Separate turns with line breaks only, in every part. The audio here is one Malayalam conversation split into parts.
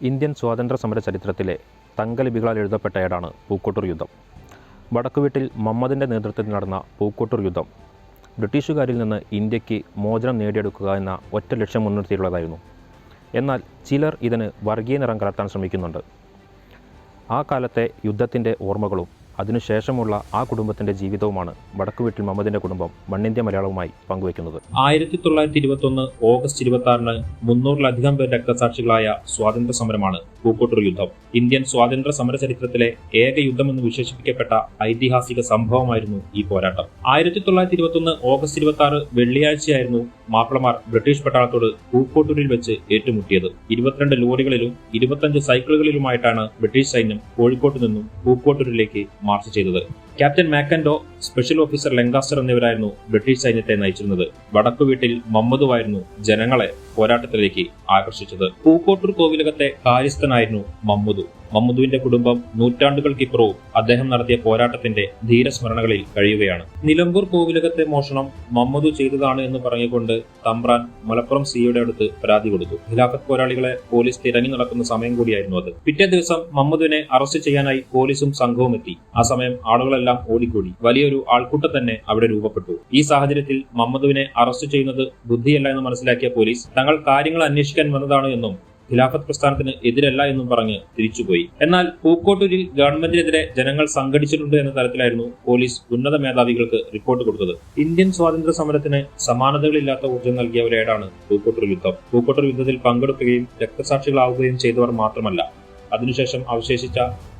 ഇന്ത്യൻ സ്വാതന്ത്ര്യ സമര ചരിത്രത്തിലെ തങ്കലിപികളാൽ എഴുതപ്പെട്ട ഏടാണ് പൂക്കോട്ടൂർ യുദ്ധം. വടക്കുവീട്ടിൽ മമ്മദിന്റെ നേതൃത്വത്തിൽ നടന്ന പൂക്കോട്ടൂർ യുദ്ധം. ബ്രിട്ടീഷുകാരിൽ നിന്ന് ഇന്ത്യയ്ക്ക് മോചനം നേടിയെടുക്കുക എന്ന ഒറ്റ ലക്ഷ്യം മുൻനിർത്തിയുള്ളതായിരുന്നു എന്നാൽ ചിലർ ഇതിന് വർഗീയ നിറം കലർത്താൻ ശ്രമിക്കുന്നുണ്ട്. ആ കാലത്തെ യുദ്ധത്തിന്റെ ഓർമ്മകളും അതിനുശേഷമുള്ള ആ കുടുംബത്തിന്റെ ജീവിതവുമാണ് വടക്കുവീട്ടിൽ മമ്മദിന്റെ കുടുംബം മണ്ണിന്ത്യ മലയാളവുമായി പങ്കുവയ്ക്കുന്നത്. ആയിരത്തി തൊള്ളായിരത്തി ഇരുപത്തി ഒന്ന് ഓഗസ്റ്റ് ഇരുപത്തി ആറിന് മുന്നൂറിലധികം പേർ രക്തസാക്ഷികളായ സ്വാതന്ത്ര്യ സമരമാണ് പൂക്കോട്ടൂർ യുദ്ധം ഇന്ത്യൻ സ്വാതന്ത്ര്യ സമര ചരിത്രത്തിലെ ഏക യുദ്ധമെന്ന് വിശേഷിപ്പിക്കപ്പെട്ട ഐതിഹാസിക സംഭവമായിരുന്നു ഈ പോരാട്ടം. ആയിരത്തി തൊള്ളായിരത്തി ഇരുപത്തൊന്ന് ഓഗസ്റ്റ് ഇരുപത്തി ആറ് വെള്ളിയാഴ്ചയായിരുന്നു മാപ്പിളമാർ ബ്രിട്ടീഷ് പട്ടാളത്തോട് പൂക്കോട്ടൂരിൽ വെച്ച് ഏറ്റുമുട്ടിയത്. ഇരുപത്തിരണ്ട് ലോറികളിലും ഇരുപത്തഞ്ച് സൈക്കിളുകളിലുമായിട്ടാണ് ബ്രിട്ടീഷ് സൈന്യം കോഴിക്കോട്ട് നിന്നും പൂക്കോട്ടൂരിലേക്ക് മാർച്ച് ചെയ്തത്. ക്യാപ്റ്റൻ മാക്കൻഡോ സ്പെഷ്യൽ ഓഫീസർ ലങ്കാസ്റ്റർ എന്നിവരായിരുന്നു ബ്രിട്ടീഷ് സൈന്യത്തെ നയിച്ചിരുന്നത്. വടക്കുവീട്ടിൽ മമ്മദുവായിരുന്നു ജനങ്ങളെ പോരാട്ടത്തിലേക്ക് ആകർഷിച്ചത്. പൂക്കോട്ടൂർ കോവിലകത്തെ കാര്യസ്ഥനായിരുന്നു മമ്മുദു. മമ്മുദുവിന്റെ കുടുംബം നൂറ്റാണ്ടുകൾക്കിപ്പുറവും അദ്ദേഹം നടത്തിയ പോരാട്ടത്തിന്റെ ധീരസ്മരണകളിൽ കഴിയുകയാണ്. നിലമ്പൂർ കോവിലകത്തെ മോഷണം മമ്മദു ചെയ്തതാണ് എന്ന് പറഞ്ഞുകൊണ്ട് തമ്പ്രാൻ മലപ്പുറം സിയുടെ അടുത്ത് പരാതി കൊടുത്തു. ഖിലാഫത്ത് പോരാളികളെ പോലീസ് തിരഞ്ഞു നടക്കുന്ന സമയം കൂടിയായിരുന്നു അത്. പിറ്റേ ദിവസം മമ്മദുവിനെ അറസ്റ്റ് ചെയ്യാനായി പോലീസും സംഘവും എത്തി. ആ സമയം ആളുകളെല്ലാം ഓടിക്കൂടി. വലിയൊരു ആൾക്കൂട്ടം തന്നെ അവിടെ രൂപപ്പെട്ടു. ഈ സാഹചര്യത്തിൽ മമ്മദുവിനെ അറസ്റ്റ് ചെയ്യുന്നത് ബുദ്ധിയല്ല എന്ന് മനസ്സിലാക്കിയ പോലീസ് തങ്ങൾ കാര്യങ്ങൾ അന്വേഷിക്കാൻ വന്നതാണ് എന്നും ഖിലാഫത്ത് പ്രസ്ഥാനത്തിന് എതിരല്ല എന്നും പറഞ്ഞ് തിരിച്ചുപോയി. എന്നാൽ പൂക്കോട്ടൂരിൽ ഗവൺമെന്റിനെതിരെ ജനങ്ങൾ സംഘടിച്ചിട്ടുണ്ട് എന്ന തരത്തിലായിരുന്നു പോലീസ് ഉന്നത മേധാവികൾക്ക് റിപ്പോർട്ട് കൊടുത്തത്. ഇന്ത്യൻ സ്വാതന്ത്ര്യ സമരത്തിന് സമാനതകളില്ലാത്ത ഊർജം നൽകിയ ഒരു ഏടാണ് പൂക്കോട്ടൂർ യുദ്ധം. പൂക്കോട്ടൂർ യുദ്ധത്തിൽ പങ്കെടുക്കുകയും രക്തസാക്ഷികളാവുകയും ചെയ്തവർ മാത്രമല്ല. അതിനുശേഷം അവശേഷിച്ച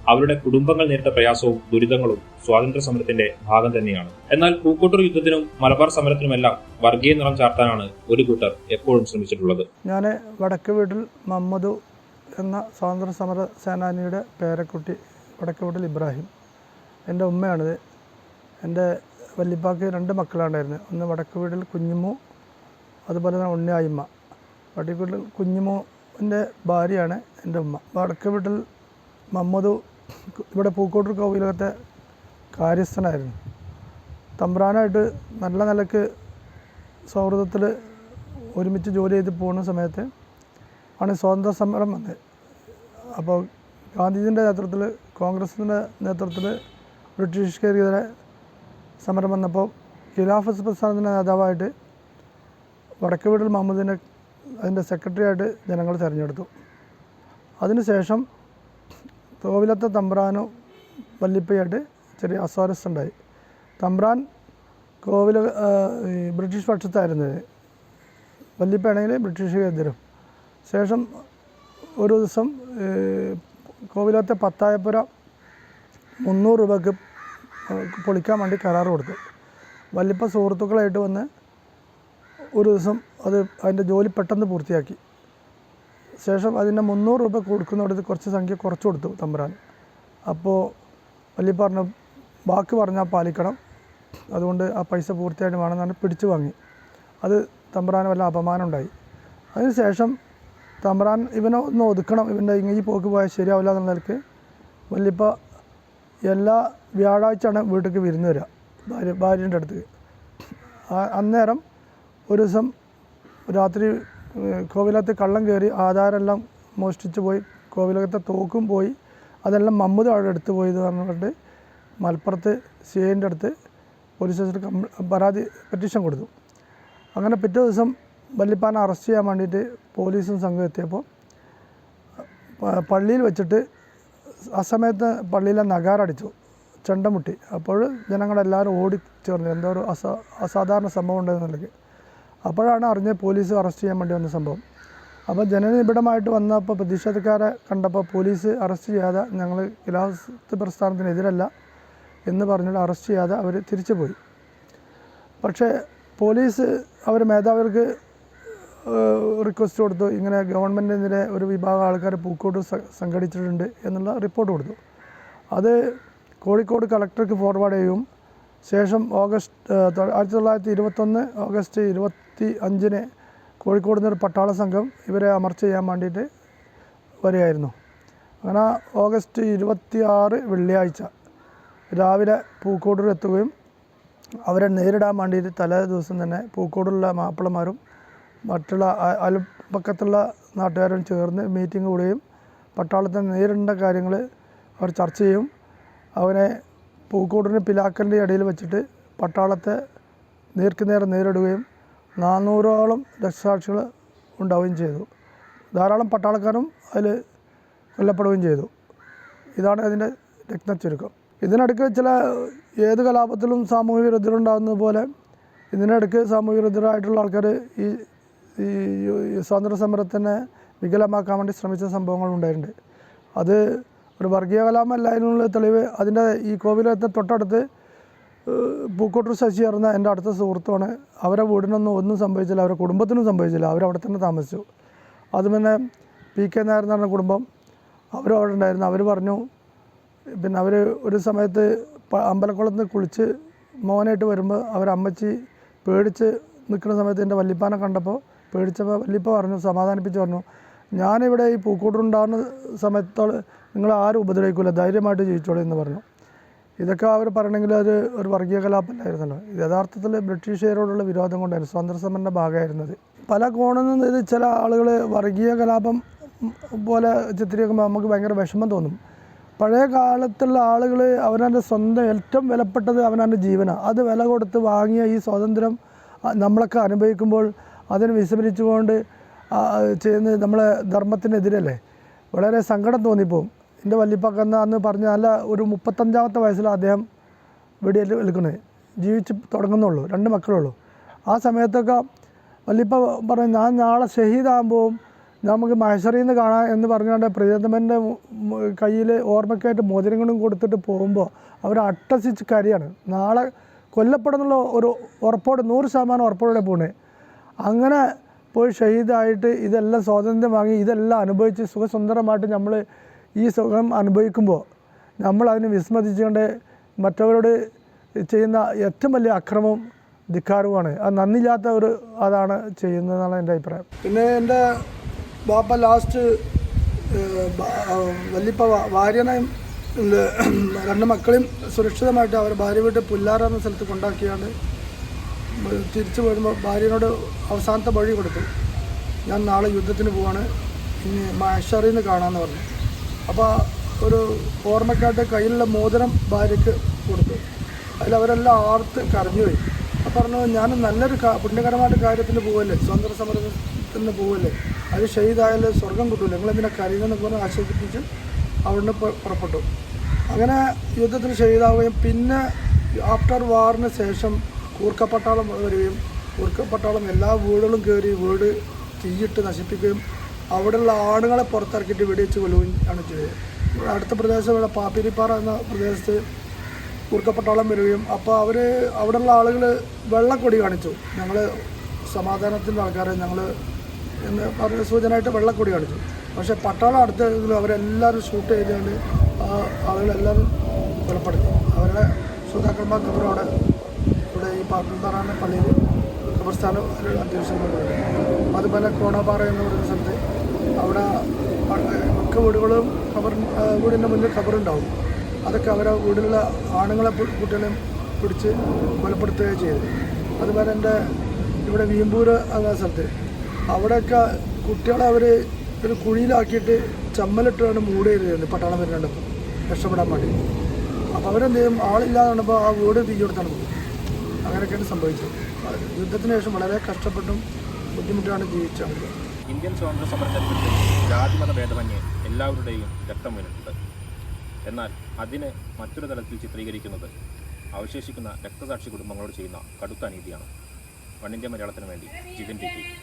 അവരുടെ കുടുംബങ്ങൾ നേരിട്ട പ്രയാസവും ദുരിതങ്ങളും സ്വാതന്ത്ര്യ സമരത്തിന്റെ ഭാഗം തന്നെയാണ്. എന്നാൽ പൂക്കോട്ടൂർ യുദ്ധത്തിനും മലബാർ സമരത്തിനുമെല്ലാം വർഗീയ നിറം ചാർത്താനാണ് ഒരു കൂട്ടർ എപ്പോഴും ശ്രമിച്ചിട്ടുള്ളത്.
ഞാൻ വടക്ക് വീട്ടിൽ മമ്മദു എന്ന സ്വാതന്ത്ര്യ സമര സേനാനിയുടെ പേരക്കുട്ടി വടക്ക് വീട്ടിൽ ഇബ്രാഹിം. എന്റെ ഉമ്മയാണിത്. എന്റെ വല്യപ്പാക്ക് രണ്ട് മക്കളാണ്ടായിരുന്നു ഒന്ന് വടക്ക് വീട്ടിൽ കുഞ്ഞുമു അതുപോലെ തന്നെ ഉണ്ണിയായിമ്മ. വടക്ക് വീട്ടിൽ കുഞ്ഞുമുവിന്റെ ഭാര്യയാണ് എന്റെ ഉമ്മ. വടക്ക് വീട്ടിൽ മമ്മദു ഇവിടെ പൂക്കോട്ടൂർ കോവിലകത്തെ കാര്യസ്ഥനായിരുന്നു. തമ്പ്രാനായിട്ട് നല്ല നിലയ്ക്ക് സൗഹൃദത്തിൽ ഒരുമിച്ച് ജോലി ചെയ്ത് പോകുന്ന സമയത്ത് ആണ് സ്വാതന്ത്ര്യ സമരം വന്നത്. അപ്പോൾ ഗാന്ധിജിന്റെ നേതൃത്വത്തിൽ കോൺഗ്രസിന്റെ നേതൃത്വത്തിൽ ബ്രിട്ടീഷുകാർക്കെതിരെ സമരം വന്നപ്പോൾ ഖിലാഫത്ത് പ്രസ്ഥാനത്തിന്റെ നേതാവായിട്ട് വടക്കുവീടൽ മുഹമ്മദിനെ അതിന്റെ സെക്രട്ടറി ആയിട്ട് ജനങ്ങൾ തിരഞ്ഞെടുത്തു അതിനുശേഷം തോവിലത്തെ തമ്പ്രാനും വല്ലിപ്പയായിട്ട് ചെറിയ അസ്വാരസ്യമുണ്ടായി. തമ്പ്രാൻ കോവില ബ്രിട്ടീഷ് പക്ഷത്തായിരുന്നത്. വല്ലിപ്പയാണെങ്കിൽ ബ്രിട്ടീഷുകാരെതിരും ശേഷം ഒരു ദിവസം കോവിലത്തെ പത്തായപ്പുര മുന്നൂറ് രൂപയ്ക്ക് പൊളിക്കാൻ വേണ്ടി കരാർ കൊടുത്തു. വല്ലിപ്പ സുഹൃത്തുക്കളായിട്ട് വന്ന് ഒരു ദിവസം അത് അതിന്റെ ജോലി പെട്ടെന്ന് പൂർത്തിയാക്കി. ശേഷം അതിന്റെ മുന്നൂറ് രൂപ കൊടുക്കുന്നിടത്ത് കുറച്ച് സംഖ്യ കുറച്ച് കൊടുത്തു തമ്പുരാൻ. അപ്പോൾ വലിയ പറഞ്ഞു ബാക്കി പറഞ്ഞാൽ പാലിക്കണം. അതുകൊണ്ട് ആ പൈസ പൂർത്തിയായിട്ട് വേണമെന്നാണ് പിടിച്ചു വാങ്ങി. അത് തമ്പുരാന് വല്ല അപമാനം ഉണ്ടായി അതിനുശേഷം തമ്പുരാൻ ഇവനെ ഒന്ന് ഒതുക്കണം. ഇവന്റെ ഇങ്ങനെ പോക്ക് പോയാൽ ശരിയാവില്ല എന്നുള്ള നിലയ്ക്ക് വല്ലിപ്പ എല്ലാ വ്യാഴാഴ്ചയാണ് വീട്ടിലേക്ക് വിരുന്ന് വരിക. ഭാര്യ ഭാര്യന്റെ അടുത്ത്. അന്നേരം ഒരു ദിവസം രാത്രി കോവിലകത്ത് കള്ളം കയറി ആധാരമെല്ലാം മോഷ്ടിച്ച് പോയി കോവിലകത്തെ തോക്കും പോയി അതെല്ലാം മമ്മൂദ് അവിടെ എടുത്തു പോയി എന്ന് പറഞ്ഞിട്ട് മലപ്പുറത്ത് സി ഐന്റെ അടുത്ത് പോലീസ് സ്റ്റേഷനിൽ കംപ്ല- പരാതി പെറ്റീഷൻ കൊടുത്തു. അങ്ങനെ പിറ്റേ ദിവസം വല്ലിപ്പാനെ അറസ്റ്റ് ചെയ്യാൻ വേണ്ടിയിട്ട് പോലീസും സംഘം എത്തിയപ്പോൾ പള്ളിയിൽ വെച്ചിട്ട് ആ സമയത്ത് പള്ളിയിലെ നഗാരടിച്ചു ചെണ്ടമുട്ടി. അപ്പോൾ ജനങ്ങളെല്ലാവരും ഓടിച്ചേർന്നു എന്തോ ഒരു അസാ അസാധാരണ സംഭവം ഉണ്ടെന്നുള്ളത് അപ്പോഴാണ് അറിഞ്ഞ് പോലീസ് അറസ്റ്റ് ചെയ്യാൻ വേണ്ടി വന്ന സംഭവം. അപ്പോൾ ജനനിബിഡമായിട്ട് വന്നപ്പോൾ പ്രതിഷേധക്കാരെ കണ്ടപ്പോൾ പോലീസ് അറസ്റ്റ് ചെയ്യാതെ ഞങ്ങൾ ഖിലാഫത്ത് പ്രസ്ഥാനത്തിനെതിരല്ല എന്ന് പറഞ്ഞിട്ട് അറസ്റ്റ് ചെയ്യാതെ അവർ തിരിച്ചു പോയി. പക്ഷേ പോലീസ് അവർ മേധാവികൾക്ക് റിക്വസ്റ്റ് കൊടുത്തു. ഇങ്ങനെ ഗവൺമെന്റിനെതിരെ ഒരു വിഭാഗം ആൾക്കാർ പൂക്കോട്ട് സംഘടിച്ചിട്ടുണ്ട് എന്നുള്ള റിപ്പോർട്ട് കൊടുത്തു. അത് കോഴിക്കോട് കളക്ടർക്ക് ഫോർവേഡ് ചെയ്യും. ശേഷം ഓഗസ്റ്റ് ആയിരത്തി തൊള്ളായിരത്തി ഇരുപത്തൊന്ന് ഓഗസ്റ്റ് ഇരുപത്തി അഞ്ചിന് കോഴിക്കോട് നിന്നൊരു പട്ടാള സംഘം ഇവരെ അമർച്ച ചെയ്യാൻ വേണ്ടിയിട്ട് വരികയായിരുന്നു. അങ്ങനെ ഓഗസ്റ്റ് ഇരുപത്തി ആറ് വെള്ളിയാഴ്ച രാവിലെ പൂക്കോട്ടൂർ എത്തുകയും അവരെ നേരിടാൻ വേണ്ടിയിട്ട് തലേ ദിവസം തന്നെ പൂക്കോടുള്ള മാപ്പിളമാരും മറ്റുള്ള അ- അയൽപക്കത്തുള്ള നാട്ടുകാരും ചേർന്ന് മീറ്റിംഗ് കൂടുകയും പട്ടാളത്തിന് നേരിടേണ്ട കാര്യങ്ങൾ അവർ ചർച്ച ചെയ്യും. അവനെ പൂക്കോട്ടിന് പിലാക്കലിന്റെ ഇടയിൽ വെച്ചിട്ട് പട്ടാളത്തെ നേർക്കുനേരെ നേരിടുകയും നാനൂറോളം രക്തസാക്ഷികൾ ഉണ്ടാവുകയും ചെയ്തു. ധാരാളം പട്ടാളക്കാരും അതിൽ കൊല്ലപ്പെടുകയും ചെയ്തു. ഇതാണ് അതിന്റെ രത്നച്ചുരുക്കം ഇതിനിടയ്ക്ക് ചില ഏത് കലാപത്തിലും സാമൂഹിക വിരുദ്ധരുണ്ടാകുന്നത് പോലെ ഇതിനിടയ്ക്ക് സാമൂഹിക വിരുദ്ധരായിട്ടുള്ള ആൾക്കാർ ഈ ഈ സ്വാതന്ത്ര്യ സമരത്തിനെ വികലമാക്കാൻ വേണ്ടി ശ്രമിച്ച സംഭവങ്ങൾ ഉണ്ടായിട്ടുണ്ട്. അത് ഒരു വർഗീയ കലാപമല്ല അതിനുള്ള തെളിവ് അതിന്റെ ഈ കോവിലത്തെ തൊട്ടടുത്ത് പൂക്കോട്ടൂർ ശശി പറഞ്ഞ എന്റെ അടുത്ത സുഹൃത്തുമാണ് അവരെ വീടിനൊന്നും ഒന്നും സംഭവിച്ചില്ല. അവരുടെ കുടുംബത്തിനും സംഭവിച്ചില്ല. അവരവിടെ തന്നെ താമസിച്ചു. അത് പിന്നെ പി കെ നായർ എന്ന് പറഞ്ഞ കുടുംബം അവരും അവിടെ ഉണ്ടായിരുന്നു. അവർ പറഞ്ഞു പിന്നെ അവർ ഒരു സമയത്ത് അമ്പലക്കുളത്ത് കുളിച്ച് മോനായിട്ട് വരുമ്പോൾ അവർ അമ്മച്ചി പേടിച്ച് നിൽക്കുന്ന സമയത്ത് എന്റെ വല്ലിപ്പാനെ കണ്ടപ്പോൾ പേടിച്ചപ്പോൾ വല്ലിപ്പ പറഞ്ഞു സമാധാനിപ്പിച്ച് പറഞ്ഞു ഞാനിവിടെ ഈ പൂക്കോട്ടുണ്ടാകുന്ന സമയത്തോളം നിങ്ങൾ ആരും ഉപദ്രവിക്കില്ല ധൈര്യമായിട്ട് ജീവിച്ചോളൂ എന്ന് പറഞ്ഞു. ഇതൊക്കെ അവർ പറയണമെങ്കിൽ അത് ഒരു വർഗീയ കലാപമല്ലായിരുന്നല്ലോ. യഥാർത്ഥത്തിൽ ബ്രിട്ടീഷുകാരോടുള്ള വിരോധം കൊണ്ടായിരുന്നു. സ്വാതന്ത്ര്യ സമരന്റെ ഭാഗമായിരുന്നത്. പല കോണിൽ നിന്ന് ഇത് ചില ആളുകൾ വർഗീയ കലാപം പോലെ ചിത്രീകരിക്കുമ്പോൾ നമുക്ക് ഭയങ്കര വിഷമം തോന്നും. പഴയ കാലത്തുള്ള ആളുകൾ അവനവന്റെ സ്വന്തം ഏറ്റവും വിലപ്പെട്ടത് അവനവന്റെ ജീവനാണ് അത് വില കൊടുത്ത് വാങ്ങിയ ഈ സ്വാതന്ത്ര്യം നമ്മളൊക്കെ അനുഭവിക്കുമ്പോൾ അതിന് വിസ്മരിച്ചുകൊണ്ട് ചെയ്യുന്നത് നമ്മളെ ധർമ്മത്തിനെതിരല്ലേ? വളരെ സങ്കടം തോന്നിപ്പോവും. എന്റെ വല്യപ്പാക്ക് അന്ന് പറഞ്ഞ നല്ല ഒരു മുപ്പത്തഞ്ചാമത്തെ വയസ്സിലാണ് അദ്ദേഹം വെടിയേറ്റ് നിൽക്കുന്നത് ജീവിച്ച് തുടങ്ങുന്നുള്ളൂ രണ്ട് മക്കളുള്ളൂ. ആ സമയത്തൊക്കെ വല്യപ്പ പറഞ്ഞു ഞാൻ നാളെ ഷഹീദാകുമ്പോൾ നമുക്ക് മഹേശ്വറിയിൽ നിന്ന് കാണാം എന്ന് പറഞ്ഞുകൊണ്ട് പ്രിയതമന്റെ കയ്യിൽ ഓർമ്മയ്ക്കായിട്ട് മോതിരങ്ങളും കൊടുത്തിട്ട് പോകുമ്പോൾ അവർ അട്ടസിച്ച് കരിയാണ്. നാളെ കൊല്ലപ്പെടുന്നുള്ള ഒരു ഉറപ്പോടെ നൂറ് ശതമാനം ഉറപ്പോടെ പോണേ. അങ്ങനെ പോയി ഷഹീദായിട്ട് ഇതെല്ലാം സ്വാതന്ത്ര്യം വാങ്ങി ഇതെല്ലാം അനുഭവിച്ച് സുഖസുന്ദരമായിട്ട് നമ്മൾ ഈ സുഖം അനുഭവിക്കുമ്പോൾ നമ്മൾ അതിനെ വിസ്മതിച്ചുകൊണ്ട് മറ്റവരോട് ചെയ്യുന്ന ഏറ്റവും വലിയ അക്രമവും ധിക്കാറുമാണ് അത് നന്ദില്ലാത്ത ഒരു അതാണ് ചെയ്യുന്നതെന്നാണ് എന്റെ അഭിപ്രായം. പിന്നെ എന്റെ ബാപ്പ ലാസ്റ്റ് വല്യപ്പ ഭാര്യനെയും രണ്ട് മക്കളെയും സുരക്ഷിതമായിട്ട് അവർ ഭാര്യ വീട്ടിൽ പുല്ലാറ എന്ന സ്ഥലത്ത് കൊണ്ടാക്കിയാണ് തിരിച്ചു വരുമ്പോൾ ഭാര്യനോട് അവസാനത്തെ വഴി കൊടുത്തു. ഞാൻ നാളെ യുദ്ധത്തിന് പോവാണ്. ഇനി മഹഷറിൽ നിന്ന് കാണാമെന്ന് പറഞ്ഞു. അപ്പോൾ ഒരു ഓർമ്മക്കായിട്ട് കയ്യിലുള്ള മോതിരം ഭാര്യയ്ക്ക് കൊടുത്തു. അതിലവരെല്ലാം ആർത്ത് കരഞ്ഞുപോയി അപ്പോൾ പറഞ്ഞു ഞാൻ നല്ലൊരു പുണ്യകരമായിട്ട് കാര്യത്തിന് പോവല്ലേ? സ്വാതന്ത്ര്യ സമരത്തിന് പോവല്ലേ? അത് ഷെയ്ദായാലും സ്വർഗം കിട്ടൂല. നിങ്ങളെന്തിനാ കരയുന്നതെന്ന് പറഞ്ഞ് ആശ്വസിപ്പിച്ച് അവിടുന്ന് പുറപ്പെട്ടു. അങ്ങനെ യുദ്ധത്തിൽ ഷെയ്ദാവുകയും പിന്നെ ആഫ്റ്റർ വാറിന് ശേഷം കൂർക്കപ്പട്ടാളം വരികയും കൂർക്കപ്പട്ടാളം എല്ലാ വീടുകളും കയറി വീട് തീയിട്ട് നശിപ്പിക്കുകയും അവിടെയുള്ള ആണുങ്ങളെ പുറത്തിറക്കിയിട്ട് വെടിവെച്ച് കൊല്ലുകയും ആണ് ചെയ്തത്. അടുത്ത പ്രദേശം ഇവിടെ പാപ്പിരിപ്പാറ എന്ന പ്രദേശത്ത് കൂർക്കപ്പട്ടാളം വരികയും അപ്പോൾ അവർ അവിടെയുള്ള ആളുകൾ വെള്ളക്കൊടി കാണിച്ചു. ഞങ്ങൾ സമാധാനത്തിന്റെ ആൾക്കാരെ ഞങ്ങൾ എന്ന് പറഞ്ഞ സൂചനയായിട്ട് വെള്ളക്കൊടി കാണിച്ചു. പക്ഷേ പട്ടാളം അടുത്തെങ്കിലും അവരെല്ലാവരും ഷൂട്ട് ചെയ്തുകൊണ്ട് ആ ആളുകളെല്ലാവരും കൊലപ്പെടുത്തി. അവരുടെ ശ്രോതാക്കന്മാർ കബറും അവിടെ ഇവിടെ ഈ പാർപ്പിപ്പാറാണ് പള്ളിയിൽ ഖബർസ്ഥാനം അധ്യക്ഷൻ അതുപോലെ കോണാപ്പാറ എന്ന് പറയുന്ന സ്ഥലത്ത് അവിടെ മിക്ക വീടുകളും ഖബർ വീടിന്റെ മുന്നിൽ ഖബറുണ്ടാവും അതൊക്കെ അവരെ വീട്ടിലുള്ള ആണുങ്ങളെ കുട്ടികളെയും പിടിച്ച് കൊലപ്പെടുത്തുകയും ചെയ്തു അതുപോലെ എന്റെ ഇവിടെ വീമ്പൂർ എന്ന സ്ഥലത്ത് അവിടെയൊക്കെ കുട്ടികളെ അവർ ഒരു കുഴിയിലാക്കിയിട്ട് ചമ്മലിട്ടാണ് മൂടിയിരുന്നത് പട്ടാളം വരുന്നുണ്ട് രക്ഷപ്പെടാൻ വേണ്ടി. അപ്പോൾ അവരെന്ത് ചെയ്യും? ആളില്ലാതെ ആ വീട് തീ കൊടുത്താണ് പോകും അങ്ങനെയൊക്കെയാണ് സംഭവിച്ചത്. യുദ്ധത്തിന് ശേഷം വളരെ കഷ്ടപ്പെട്ടും ബുദ്ധിമുട്ടാണ് ജീവിച്ചത്
ഇന്ത്യൻ സ്വാതന്ത്ര്യ സമര ചരിത്രത്തിൽ ജാതിമത ഭേദമന്യേ എല്ലാവരുടെയും രക്തം വീണിട്ടുണ്ട്. എന്നാൽ അതിനെ മറ്റൊരു തലത്തിൽ ചിത്രീകരിക്കുന്നത് അവശേഷിക്കുന്ന രക്തസാക്ഷി കുടുംബങ്ങളോട് ചെയ്യുന്ന കടുത്ത അനീതിയാണ്. ഇന്ത്യ മലയാളത്തിന് വേണ്ടി ജിതിൻ ടി.